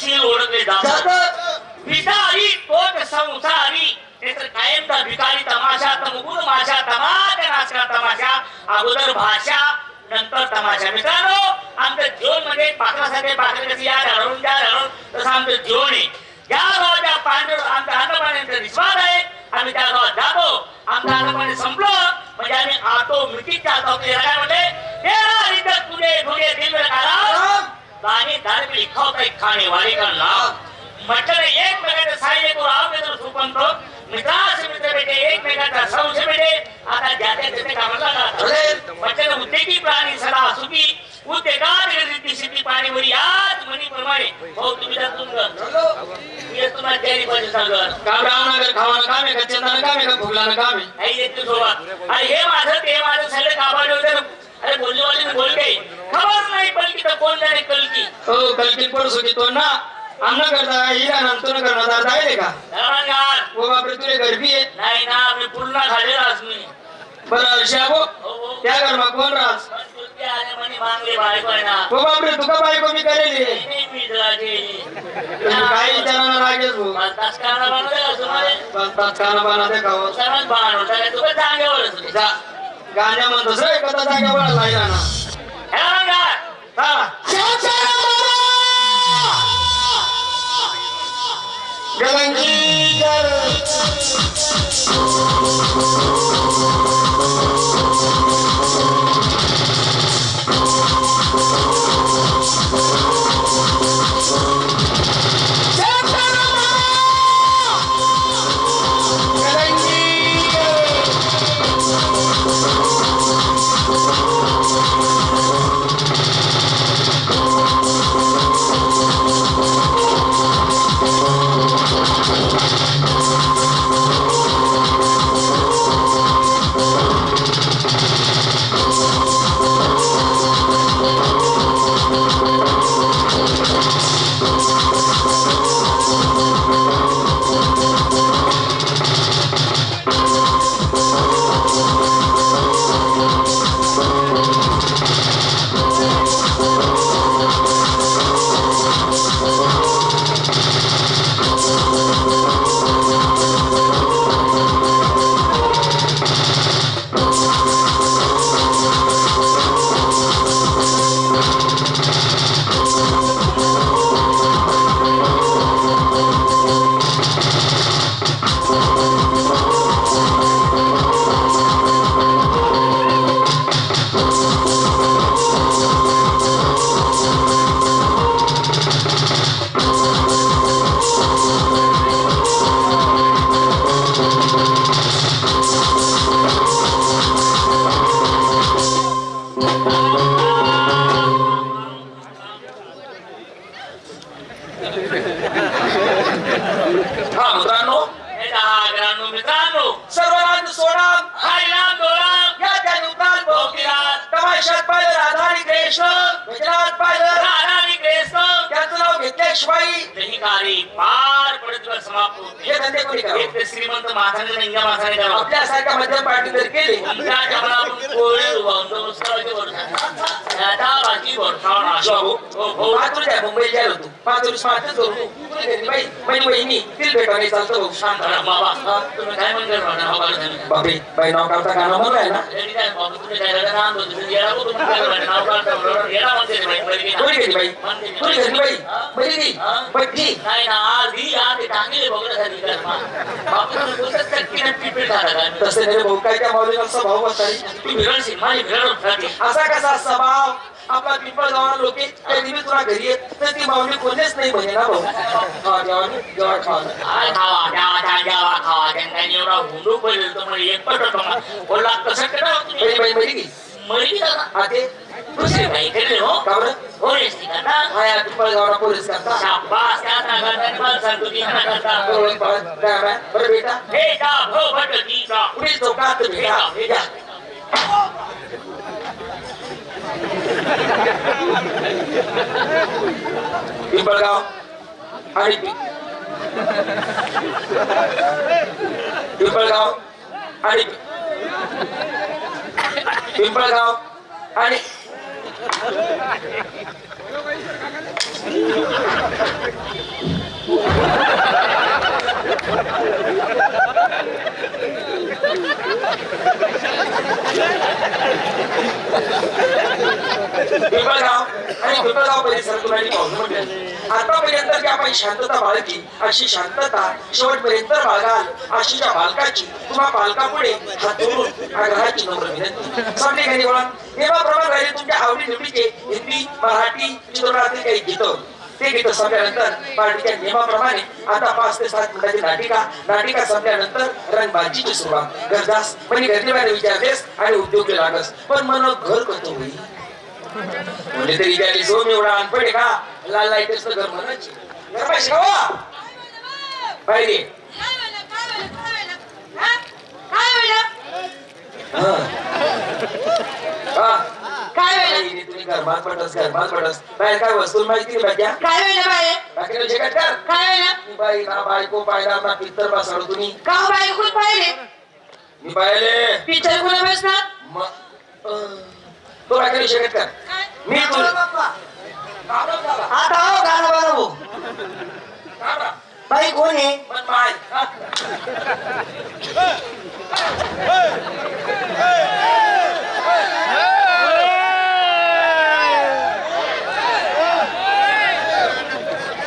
शील ओळखले जातात. जात भिकारी तोच संसारी. कायमचा भिकारी तमाशा तमगुण माशा तमाशा नाचका तमाशा. अगोदर भाषा नंतर तमाशा. मित्रांनो आमच्या जीवनमध्ये पाखरासाठी पाखरे कशी या हरवून त्या हरवून तसं आमचं जीवन आहे. ज्या गावाच्या पांढर आमच्या अन्नपाण्याचा विश्वास आहे. आम्ही त्या गावात जातो. आमचं अन्नपाणी संपलं. म्हणजे आम्ही आतो मिठी चालतो काय म्हणते तेरा रितक तुझे तुझे दिल काला. गाणे दार में लिखा होता एक खाने वाले का नाम म्हटलं एक मेघाचा साई को राव मित्र सुपंत मित्रास मित्र बेटे एक मेघाचा संशय बेटे आता ज्याच्या त्याच्या कामाला लागतात म्हटलं उद्योगी प्राणी सदा सुखी उद्योगात रीती सिद्धी पाणी वरी आज मनी प्रमाणे भाऊ तुम्ही तुम्हाला तयारी पाहिजे सांगत. काम रावनगर खावानं काम आहे का चंदानं काम आहे का फुगलानं काम. आहे आई येते सोबत अरे हे माझं ते माझं सगळे काबाडे होते अरे बोलणेवाले बोल काही खबर नाही पलकी तर कोण जाणे हो पडू सुकी तो ना आमना करता हिरा नंतर न करणार. दार जायले का? हो बापरे तुले गरबी आहे. नाही ना मी पूर्ण झालेला मी. बरं शाबो. हो हो. त्या कोण मागले बायको आहे ना. हो बापरे तुका बायको मी करेली. काही विचारांना लागेल का गाण्या म्हणतोस रे कथा जागा बळा लागला ना हे बघा, घेतल्याशिवाय दहिकारी पार पडत समाप्त होते हे धंदे कोणी एक करावं ते श्रीमंत माथाने रंगा माथाने करावं. आपल्यासारख्या मध्यम पार्टी जर केली तुमच्या जमनातून कोळी वहिनी भाऊ शांत अरे राहा. बाबा तुम्ही काय म्हणता माझा नाव काढत बापरे बाई नाव काढता गाणं म्हणून आहे ना तुम्ही काय नाव बोलतो तुम्ही येडा बोलतो तुम्ही नाव काढता येडा म्हणते रे बाई पहिली ना. कोणी गेली बाई म्हणते मी. कोणी गेली बाई हा? बरी ती हा? बट्टी नाही ना आज ही आज ते टांगले बघण्यासाठी कर्मा बापू तुम्ही बोलतात टक्कीने पिपीट झाला काय तसे नाही भाऊ काय त्या माऊलीला असा भाऊ बसतानी तू भिरळशील माझी भिरळ होती असा कसा स्वभाव आपला पिंपळ गावाला लोके त्या दिवशी तुला घरी येत तर ती माऊली कोणीच नाही म्हणे ना भाऊ हा जेवण जेवण खावा काय खावा द्यावा त्या द्यावा खावा त्यांना एवढा हुंडू पडेल तर म्हणजे एक पट होतो बोलला कसं करावं बाई तुम्ही बाई बरी की मरी का हा ते दुसरी बाई केले हो? का बरं हो रे श्रीकांता हा या पिंपळ गावाला पोलीस करता। शाबास त्या नागात मला सांगतो ती ना करता। ओळख पाळख, काय बाय? बरं बेटा। हे जा भो भट गीता पुढील चौकात भेटा जा जा। पिंपळगाव आणि पिंपळगाव आणि पिंपळगाव आणि पिंपळगाव आणि पिंपळगाव परिसर तुम्हाला पाहुणे म्हणले आतापर्यंत जी आपण शांतता बाळगली. अशी शांतता शेवटपर्यंत बाळगाल. अशी त्या बालकाची तुम्हा पालकापुढे हात धरून आग्रहाची नम्र विनंती. सामने घरी काही वळण नियमाप्रमाणे राहिले तुमच्या आवडी निवडीचे हिंदी मराठी चित्रपटातील काही गीतं. ते गीत संपल्यानंतर पार्टीच्या नियमाप्रमाणे आता पाच ते सात मिनिटाची नाटिका. नाटिका संपल्यानंतर रंगबाजीची सुरुवात. गरजास म्हणजे गर्दीबाहेर विचारतेस आणि उद्योग लागस. पण मन घर करतो होईल म्हणजे तरी त्याने सोम एवढा अनपड आहे का? लाल लाईटच तर घर म्हणायची घर पाहिजे का पाहिजे. हा. हा. बाई, तुम्ही घरमात पडस घरमात पडस बाहेर काय वस्तू माहिती नाही बाक्या बाकी तुझे काय कर? बाई ना बायको पाहिला ना पित्तर बसाडू तुम्ही. मी पाहिले. मग अं, तो बाकी शकत कर? मी तुला आता हो गाणं बरं भाऊ. बाई कोण आहे? पण माय हा.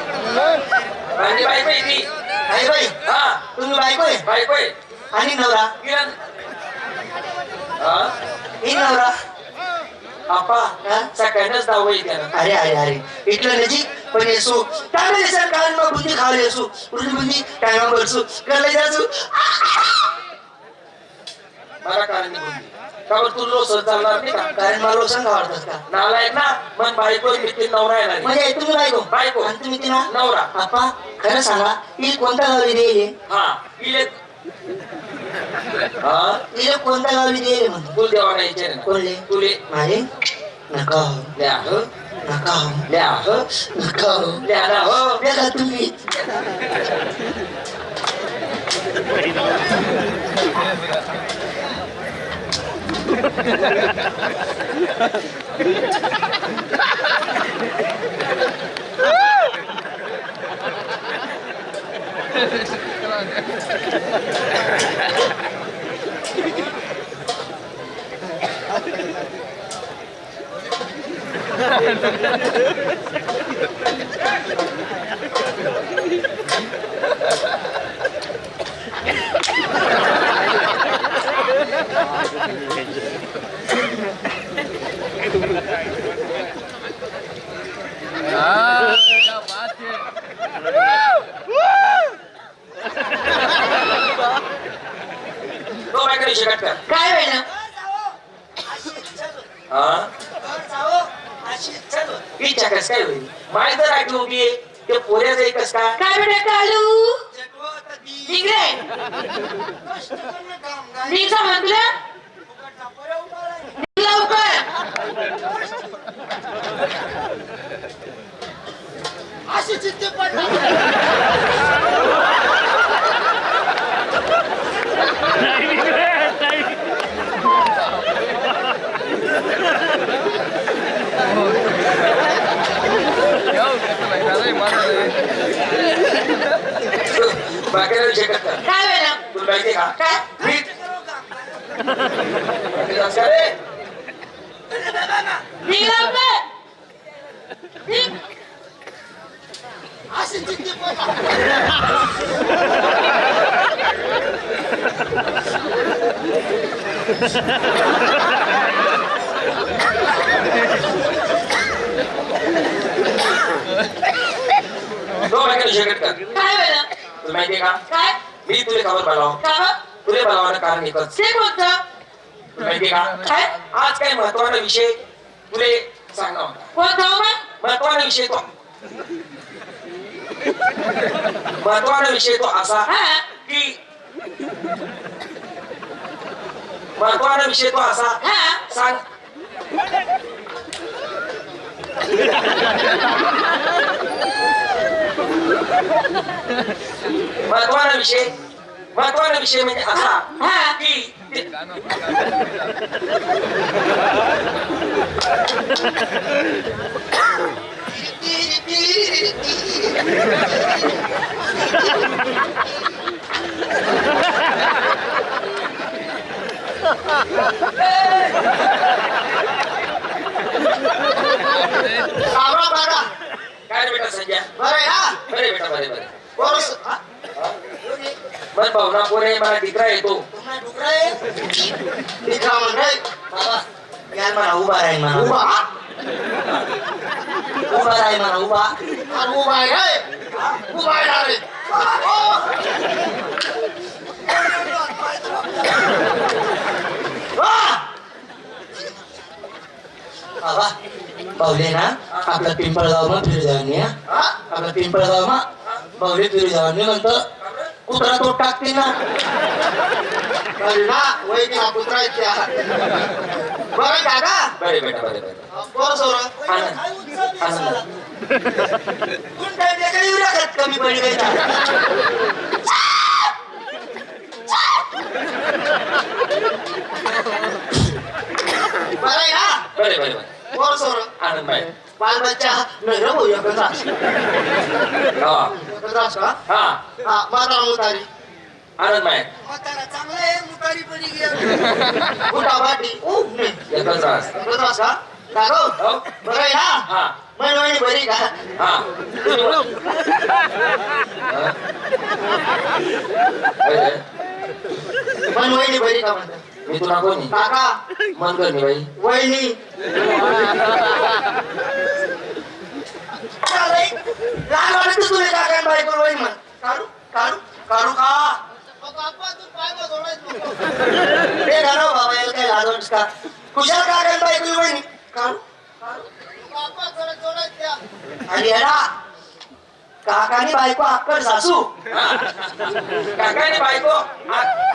माझी बायको आहे ती आई बाई हा तुम्ही बायको आहे आणि नवरा? किरण ही? नवरा? आपा? सकाळीच दावा येते अरे अरे अरे. इथलं नजीक पण येसो. त्यामुळे सर कारण मग बुंदी खावली असो. बुंदी बुंदी टायमा बसू करले जासू. मला कारण बोलली. का बरं तू लोसर चालणार नाही का? कारण मला लोक सांगा आवडतात का? नालायक ना मग बायको मित्र नवरा आहे. म्हणजे तुम्ही बायको? बायको. आणि तुम्ही ती ना नवरा. आपा खरं सांगा ही कोणत्या गावी देईल हा इले हा? तिला कोणत्या गावी देईल म्हणतो तू देवाना विचार ना. कोणले? तुले माझे? नका हो. ल्या हो. नका हो. ल्या हो. नका हो. ल्या ना हो. तुम्ही. तो बायकडे शिकत कर काय होईल हा इच्छा कस काय होईल माय जर ऐकली उभी आहे ते पोऱ्या जाईल कस काय बेटा कालू इकडे निघ म्हटलं शिकत कर काय तुला माहिती का काय होईल तुला माहिती का काय मी तुला खबर बोलाव का? तुला बोलावणं कारण एकच ते कोणतं तुला माहिती का काय आज काय महत्त्वाचा विषय तुले कोणतं महत्त्वाचा विषय तो. महत्त्वाचा विषय तो असा की महत्त्वाचा विषय तो असा सांग. महत्त्वाचा विषय महत्त्वाचा विषय म्हणजे असा हा की ते- रामराव काका काय रे बेटा संजय बरं आहे ना बरे बेटा बरे बरे पोरं स- हा? बर भावना पोरे मला दिकरा येतो तुम्हाला डुकरं आहे? दिकरा म्हणताय? बाबा, या म्हणा उभा राहील म्हणा उभा उभा राहील म्हणा उभा अरे उभा आहे काय उभा आहे ना रे. वा! बाबा पावले ना आपला पिंपळगाव मग फिरू जाऊन या आपला कुत्रा तो टाकते ना ना की हा कुत्रा त्या. बरं काका बरे बेटा बरे बरे बरं सोर आनंद आनंद कमी पडली पाहिजे बरं ना बरे बरे बरे बरं सोर आनंद बाई बाल बच्चा नाही रे भाऊ एकच हा एकच का? हा. हा माझा मुतारी आनंद बाई चांगलं आहे मुतारी पडी गेली कुठा बाटी ऊ नाही एकच रास एकच काको हो बरं आहे ना? हा. महिनवाणी बरी का? हा. हा? महिनवाणी बरी का म्हणतात मी तुला कोणी काका. मन करणे बाई वहिनी लहान वाटत तुला काका बायको वहिनी म्हण काढू काढू काढू का? ते घालव बाबा याला काय लाज वाटस का? कुशाल काका बायको वहिनी. काढू आणि येडा काकानी बायको अक्कड सासू. काकाने बायको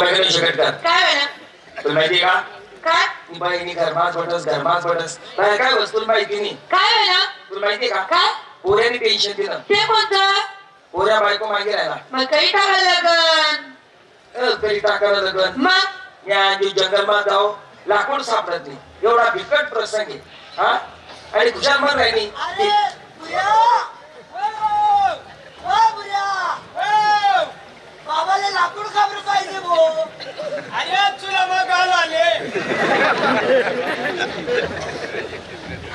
काय करू शकत का? काय वेळा तुला माहिती का? काय? ती बाईनी घरमाच बटस घरमाच बटस नाही काय वस्तू माहिती नाही काय तुला माहिती का? काय? पोऱ्याने टेन्शन दिलं. ते कोणतं? पोऱ्या बायको मागे राहिला. मग काही टाकायला लागन? अ, तरी टाकायला लगन? मग? या जंगलमात जाओ लाकूड सापडत नाही. एवढा बिकट प्रसंग आहे. हा? आणि खुशाल मन राहिली. बाबाला लाकूड खाबर पाहिजे भो. अरे तुला मग आलो आले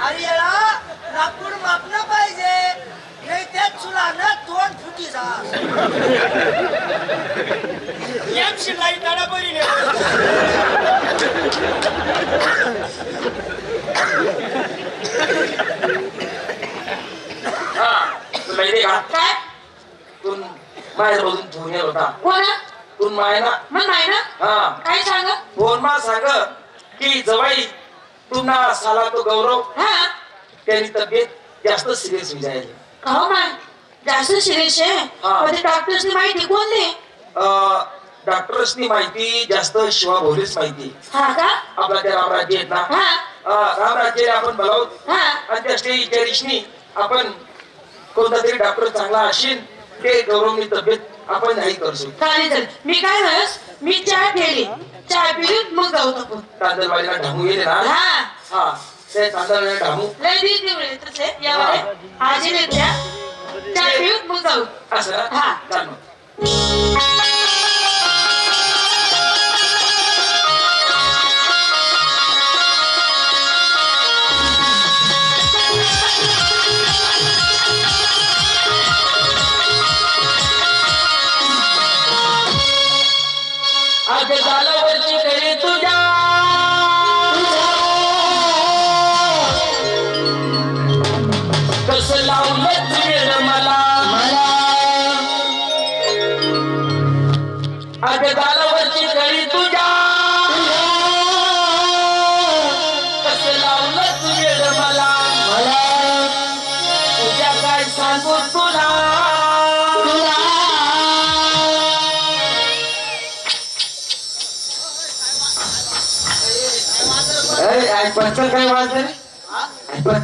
अरे याला लाकूड मापलं पाहिजे. नाही त्यात तुला ना दोन फुटी जा. एक शिलाई तडा बरी हा तुला तू माझ्या मधून फोन येत होता. कोणा तू माय ना मग नाही ना हा. काय सांग? फोन मा सांग की जवाई तुम्हाला साला तो गौरव. हा. त्याची तब्येत जास्त सिरियस होई हो माय जास्त सिरियस आहे. हा. पण डॉक्टरची माहिती कोण दे डॉक्टर्सनी माहिती जास्त शिवा भोलीच माहिती. हा का? आपला त्या रामराज्य आहेत ना? हा. अं, रामराज्य आपण बोलावत हा. आणि त्या दिवशी आपण कोणता तरी डॉक्टर चांगला असेल ते गौरवनी तब्येत आपण नाही करू शकतो. चालेल चालेल. मी काय म्हणस मी चहा ठेवली चहा पिली मग जाऊ आपण. तांदळवाडीला ढामू येते ना? हा. हा. ते तांदळवाडीला ढामू. लय दिवस तसे. यावर आजी नाही द्या चहा पिऊ मग जाऊ. असं? हा. चाल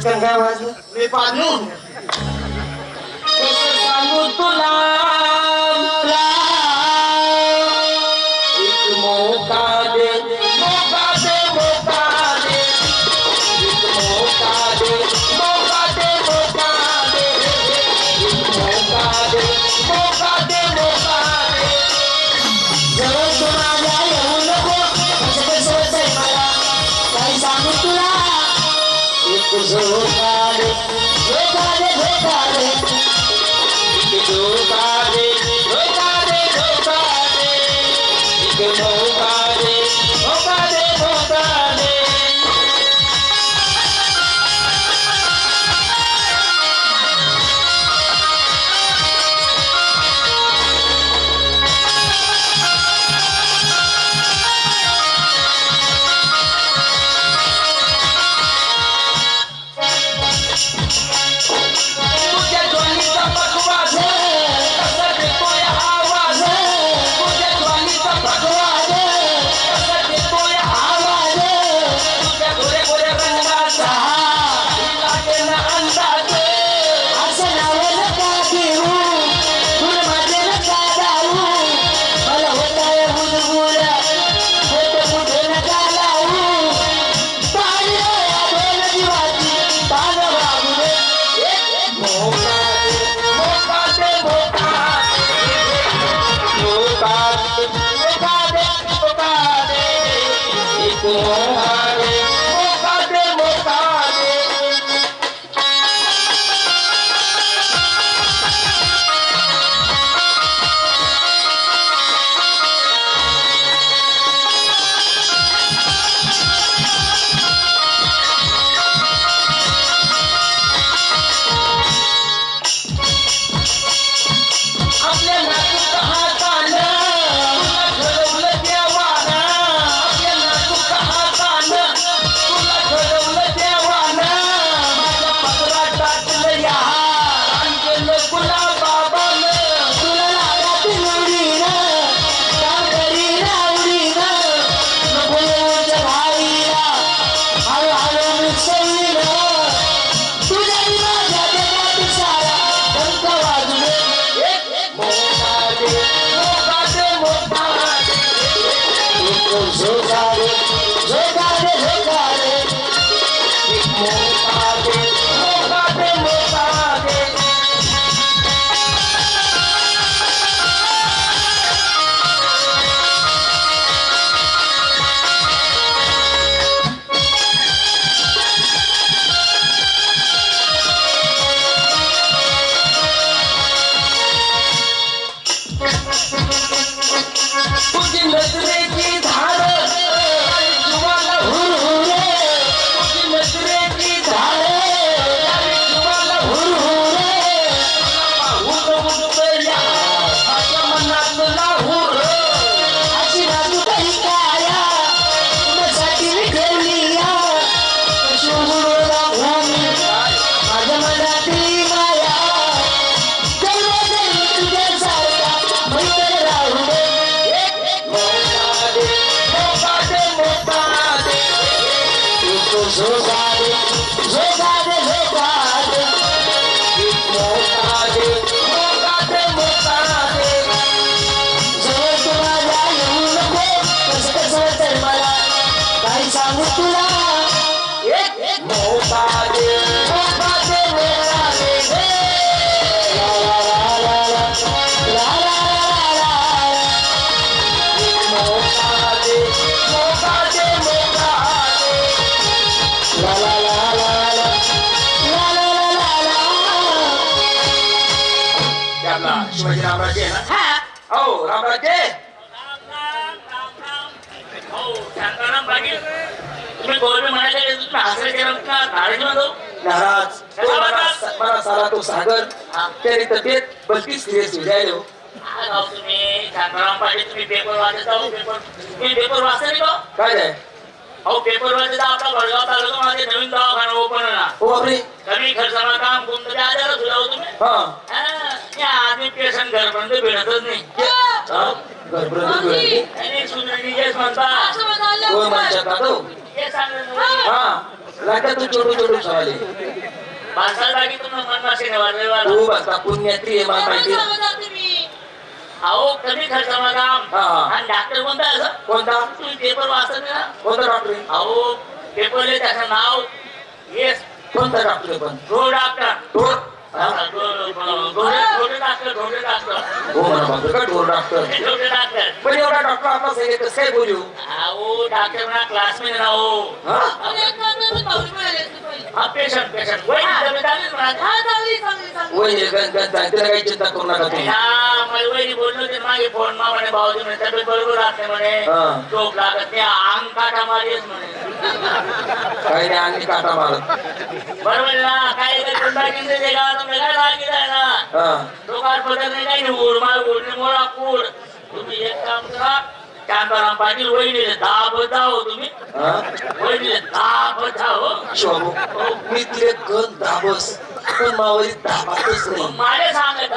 Jangan masuk Lepas ধোকারে ধোকারে ধোকারে 我 रामराजे आहे ना? हा. हो रामराजे. महाराज तो. बरा- बरा सारा तो सागर. त्याने तब्येत बलकी सिरियस विचारले हो. काय आहे? अहो पेपर वर आपला वडगाव तालुका मध्ये नवीन दवाखाना ओपन होणार कमी खर्चाला काम कोणतं आजार तुला तुम्ही. आदमी पेशंट घरपर्यंत भेटतच नाही. हा. तू. छोटू पाच साल बाकी तुम्हाला पुण्यात्री माहिती अहो कमी खर्च काम हा. आणि डॉक्टर कोणता आहे? कोणता? तुम्ही पेपर वाचत नाही ना? कोणता डॉक्टर आहे? अहो पेपरले त्याचं नाव येस कोणता डॉक्टर आहे पण? रो डॉक्टर पण एवढा डॉक्टर आपला कसं काय बोलू अहो डॉक्टर म्हणा क्लासमेट पेशंट पेशंट तिला काही चिंता करू नका तुम्ही वहिनी बोललो ते मागे फोन मा म्हणे भाऊजी म्हणे तब्येत बरोबर राहत म्हणे झोप लागत नाही अंग काटा म्हणे काही नाही अंगी काटा मारत बरोबर ना काय लागेल ना. तो काय पदर नाही काही उड माळ उडणे मोळा कूड तुम्ही एक काम करा शांताराम पाटील वहिनीले बजा हो. तुम्ही वहिनीले हो शोभू मी तिथे गण दाबस पण मावरी दाबातच नाही. मारे सांगत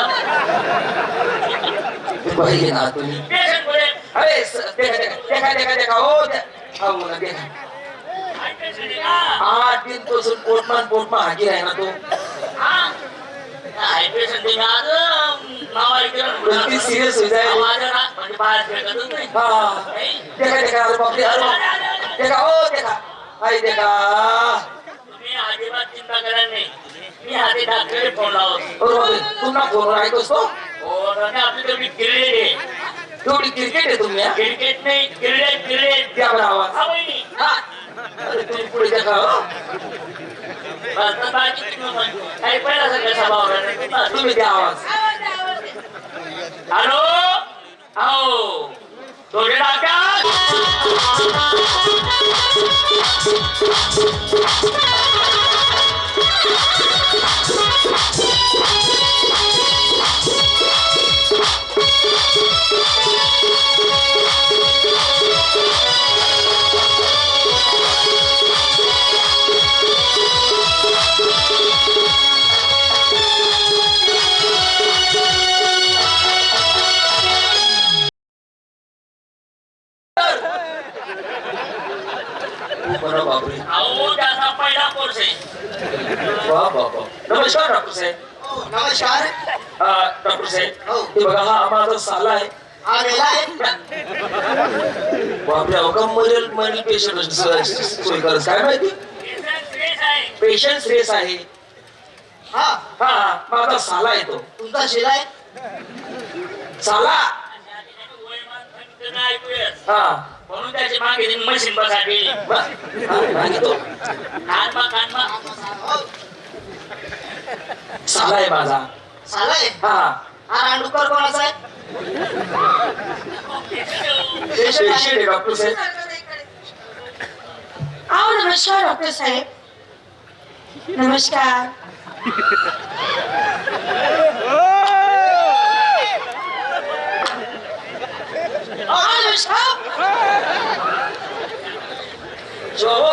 पाहिजे ना तुम्ही. अरे देखा देखा देखा हो. हा बोला देखा? आठ दिनपासून पोटमान पोटमान हाजीर आहे ना तो. हा? हाय आहे हा देखा देखा अरे बापरे अरे बाप. देखा हो देखा देखा चिंता नाही मी पुन्हा फोनवर ऐकतोस तो आपली क्रिकेट आहे तेवढी क्रिकेट आहे तुम्ही हा? क्रिकेट नाही क्रिकेट क्रिकेट द्या बरं आवाज हा वहिनी. हा काही पहिला तुम्ही द्या आवाज हॅलो हो थोडे डॉक्टर हो. बघा हा माझा साला आहे हा गेला आहे. बापरे अहो का मरेल मरेल पेशंट सोय करत काय माहिती? पेशंट श्रेस आहे. हा हा माझा साला आहे तो. तुमचा साला. हा. म्हणून त्याची मागे मशीन बसावी बा- नाही तो. कानमा कानमा साला आहे माझा. सालाय हा. रांडुकर कोणाचा आहे पेशंट पेशंट आहे. आहे डॉक्टर साहेब आओ नमस्कार डॉक्टर साहेब नमस्कार आओ नमस्कार जो हो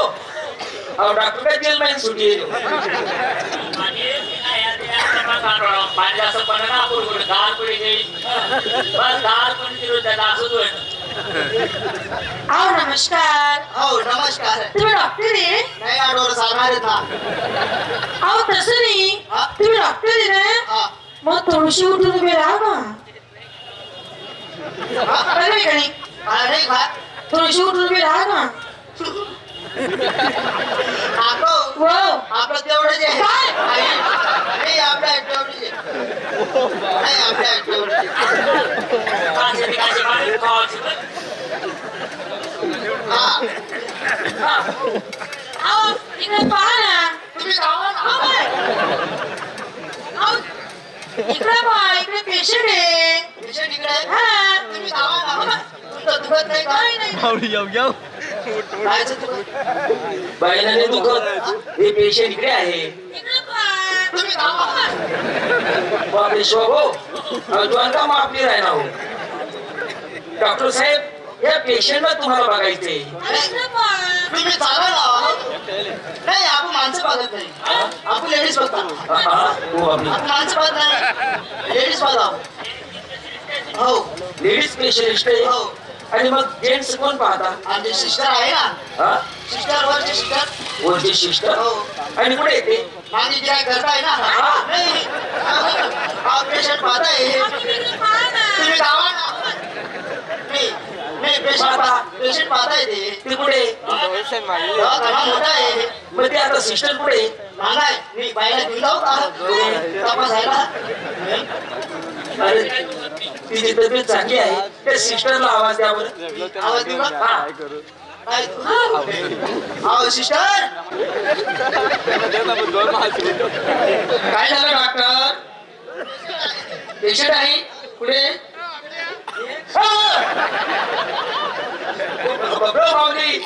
अहो डॉक्टर काय जेल मध्ये सुटी आहे आओ नमस्कार. हो नमस्कार. तुम्ही डॉक्टर आहे? नाही आठवडा चालणार आहेत ना. आओ तसं नाही. हा? तुम्ही डॉक्टर आहे ना? हा. मग थोडीशी उठून उभे राहा ना? बरोबर आहे का नाही? मला नाही खा थोडीशी उठून उभे राहा ना काको हो. काय? तेवढं जे. काचे ते काचे पाणी खावायचे बरं. हा आओ इकडे पहा इकडे पेशंट आहे पेशंट इकडे. हा तुम्ही. तुमचं दुखत नाही का नाही जायचं दुखत. हे पेशंट इकडे आहे. बापरे शोभो. अहो, तू अंका माफी राही ना हो. डॉक्टर साहेब या पेशंटला तुम्हाला पहा तुम्ही चाला ना नाही आपण माणसं बघत नाही. आपण लेडीज बघता हा, माणसं बघत नाही. लेडीज बघा हो. लेडीज स्पेशलिस्ट आहे. हो. आणि मग जेंट्स कोण पाहता? आमची सिस्टर आहे ना. हा? सिस्टर वरची सिस्टर वरची सिस्टर हो. आणि कुठे येते माझी गिराय करताय ना. नाही हा. पेशंट पाहताय? तुम्ही गावा ना. नाही नाही पेशंट ते. कुठे? मोठा आहे. मग ते आता सिस्टर कुठे? लहान आहे मी बायला तपासायला. अरे तिची तब्येत चांगली आहे त्या सिस्टरला आवाज द्या बरं. आवाज देऊ का? अहो सिस्टर. काय झालं डॉक्टर? पेशंट आहे? पुढे बाबा माऊली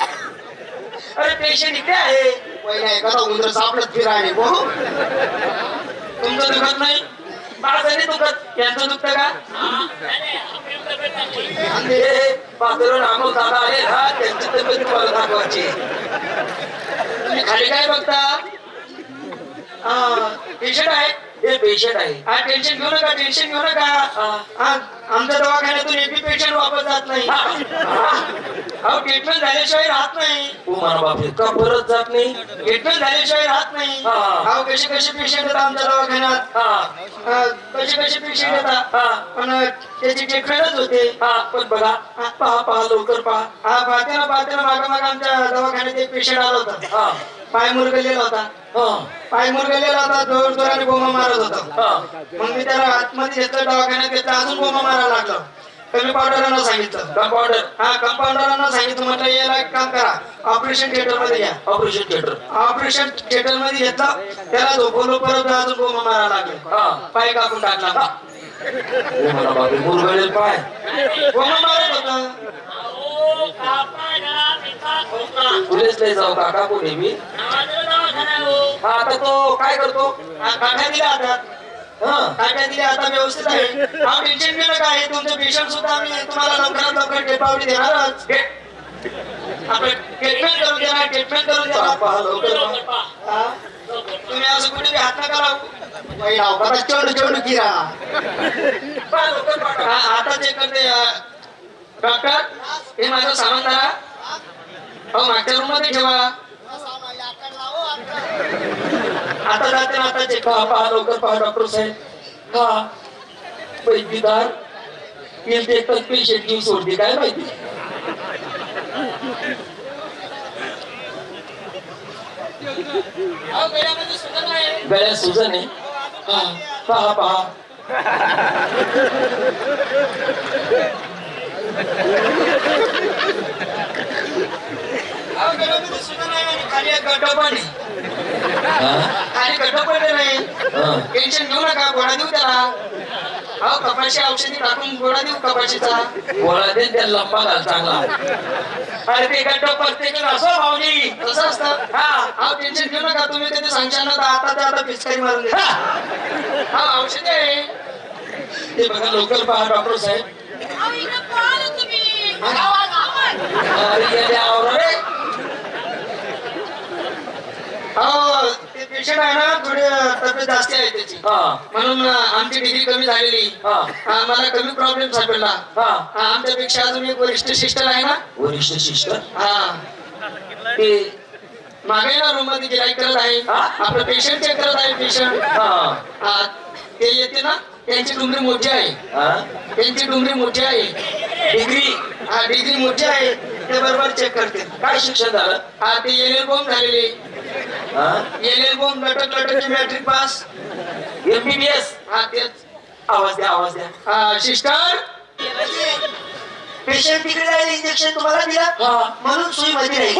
अरे पेशंट इकडे आहे. पहिला एखादा उंदर सापडत फिरायला भाऊ तुमचं दुखत नाही? माझं नाही दुखत. यांचं दुखतं का? हे. पातळून आमोल दादा आले ना त्यांची तब्येत तुम्हाला दाखवायची. तुम्ही खाली काय बघता? पेशंट आहे. हे पेशंट आहे. हा टेन्शन घेऊ नका टेन्शन घेऊ नका. हा, आमच्या दवाखान्यातून एपी पेशंट वापस जात नाही. अहो ट्रीटमेंट झाल्याशिवाय राहत नाही. हो म्हणा बापरे का परत जात नाही? ट्रीटमेंट झाल्याशिवाय राहत नाही. हा. अहो कसे कसे पेशंट येतात आमच्या दवाखान्यात? हा. हा, कसे कसे पेशंट येतात? हा. पण त्याची ट्रीटमेंटच होते. हा पण बघा. पहा पहा लवकर पहा. हा पाहते ना पाहते ना मागं मागं आमच्या दवाखान्यात एक पेशंट आला होता. हा. पाय मुरगळलेला होता. हा. पाय मुरगळलेला होता जोर जोराने बोमा मारत होता. हा. मग मी त्याला आतमध्ये घेतलं दवाखान्यात घेतलं अजून बोमा मारायला लागलं. कमी पावडरांना सांगितलं. कंपाऊंडर. हा कंपाऊंडरांना सांगितलं म्हटलं याला एक काम करा. ऑपरेशन थिएटरमध्ये घ्या ऑपरेशन थिएटर. ऑपरेशन थिएटरमध्ये घेतलं. त्याला झोपवलं परत अजून बोमा मारायला लागले. पाय कापून टाकला. पाय. बोमा मारत होता. पुढेच नाही जाऊ काका कोणी मी हा आता तो काय करतो? हा, काठ्या दिल्या हातात हा काठ्या दिल्या आता व्यवस्थित आहे. हा टेन्शन घेऊ नका हे तुमचं पेशंट सुद्धा आम्ही तुम्हाला लवकरात लवकर टेपावडी देणारच. आपण ट्रीटमेंट करून देणार ट्रीटमेंट करून पहा देणार पहा लवकर पहा. हा? तुम्ही असं कुठे बी हात नका लावू. पहिला अवघात चोड चोड किरा पहा लवकर पहा. हा, आता चेक करते अं, डॉक्टर हे माझं सामान धरा हो मागच्या रूममध्ये ठेवा. आता जाते ना आता चेक पहा लवकर पहा डॉक्टर साहेब. हा पैकीदार येईल ते एकच पेशंट घेऊन सोडते काय माहिती? गळ्यात सुजन आहे? हा. पहा पहा अहो, गळ्यामध्ये सुद्धा नाही आणि गड्डा. हा? पडले नाही हा. टेन्शन घेऊ नका गोळा देऊ त्याला. अहो कपाशी औषधी टाकून गोळा देऊ कपाशीचा. गोळा दे त्या लंपा घाल चांगला. अरे ते गड्डा प्रत्येक असं माऊली कसं असतं. हा. अहो टेन्शन घेऊ नका तुम्ही कधी सांगशाल ना आता ते आता पिचकारी मारून दे हा. औषधी आहे. ते बघा लवकर पहा डॉक्टर साहेब. अरे येडे आवरा रे हो ते पेशंट आहे ना थोडी तब्येत जास्ती आहे त्याची हा म्हणून आमची डिग्री कमी झालेली मला कमी प्रॉब्लेम सापडला आमच्यापेक्षा अजून एक वरिष्ठ सिस्टर आहे ना वरिष्ठ सिस्टर हा ते मागे ना रूममध्ये गिराईक करत आहे? आपलं पेशंट चेक करत आहे पेशंट हा ते येते ना त्यांची डुंगरी मोठी आहे. त्यांची डुंगरी मोठी आहे. डिग्री? हा डिग्री मोठी आहे. ते बरोबर चेक करते काय शिक्षण झालं? हा ते एल एल बॉम्ब झालेली. हा? एल एल बॉम्ब लटक लटकची मॅट्रिक पास एमबीबीएस हा तेच. आवाज द्या आवाज द्या. हा सिस्टर? पेशंट तिकडे जाईल इंजेक्शन तुम्हाला दिला? म्हणून सुई मध्ये राहील.